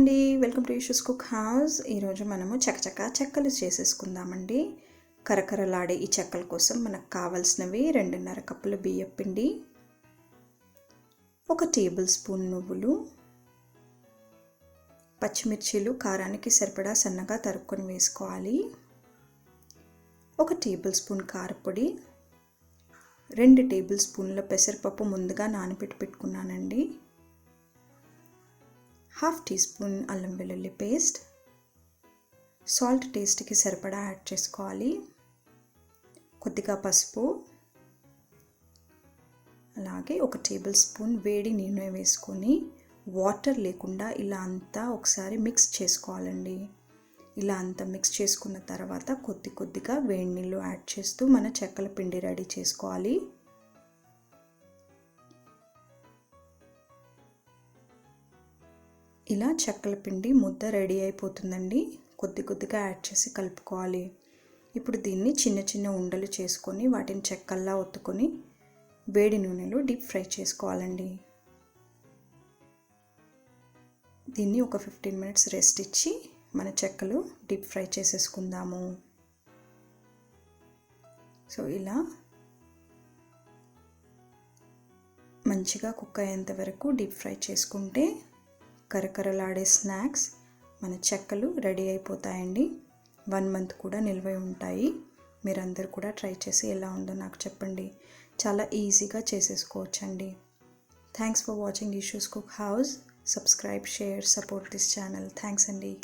అండి. Welcome to Ishu's cook house ఈరోజు మనము చకచక చెక్కలు చేసేసుకుందామండి. కరకరలాడే ఈ చెక్కల కోసం మనకు కావాల్సినవి రెండున్నర కప్పుల బియ్యం పిండి ఒక టేబుల్ స్పూన్ నువ్వులు పచ్చిమిర్చీలు కారానికి సరిపడా సన్నగా తరుక్కొని వేసుకోవాలి. ఒక టేబుల్ స్పూన్ కారపొడి రెండు టేబుల్ స్పూన్ల పెసరపప్పు ముందుగా నానబెట్టి పెట్టుకున్నానండి. హాఫ్ టీ స్పూన్ అల్లం వెల్లుల్లి పేస్ట్. సాల్ట్ టేస్ట్కి సరిపడా యాడ్ చేసుకోవాలి. కొద్దిగా పసుపు. అలాగే ఒక టేబుల్ స్పూన్ వేడి నూనె వేసుకొని వాటర్ లేకుండా ఇలా అంతా ఒకసారి మిక్స్ చేసుకోవాలండి. ఇలా అంతా మిక్స్ చేసుకున్న తర్వాత కొద్ది కొద్దిగా వేడి నీళ్ళు యాడ్ చేస్తూ మన చెక్కల పిండి రెడీ చేసుకోవాలి. ఇలా చెక్కల పిండి ముద్ద రెడీ అయిపోతుందండి. కొద్ది కొద్దిగా యాడ్ చేసి కలుపుకోవాలి. ఇప్పుడు దీన్ని చిన్న చిన్న ఉండలు చేసుకొని వాటిని చెక్కల్లా ఒత్తుకొని వేడి నూనెలో డీప్ ఫ్రై చేసుకోవాలండి. దీన్ని ఒక ఫిఫ్టీన్ మినిట్స్ రెస్ట్ ఇచ్చి మన చెక్కలు డీప్ ఫ్రై చేసేసుకుందాము. సో ఇలా మంచిగా కుక్ అయ్యేంత వరకు డీప్ ఫ్రై చేసుకుంటే కరకరలాడే స్నాక్స్ మన చెక్కలు రెడీ అయిపోతాయండి. వన్ మంత్ కూడా నిల్వ ఉంటాయి. మీరందరూ కూడా ట్రై చేసి ఎలా ఉందో నాకు చెప్పండి. చాలా ఈజీగా చేసేసుకోవచ్చండి. Thanks for watching Ishu's cook house subscribe share support this channel thanks అండి.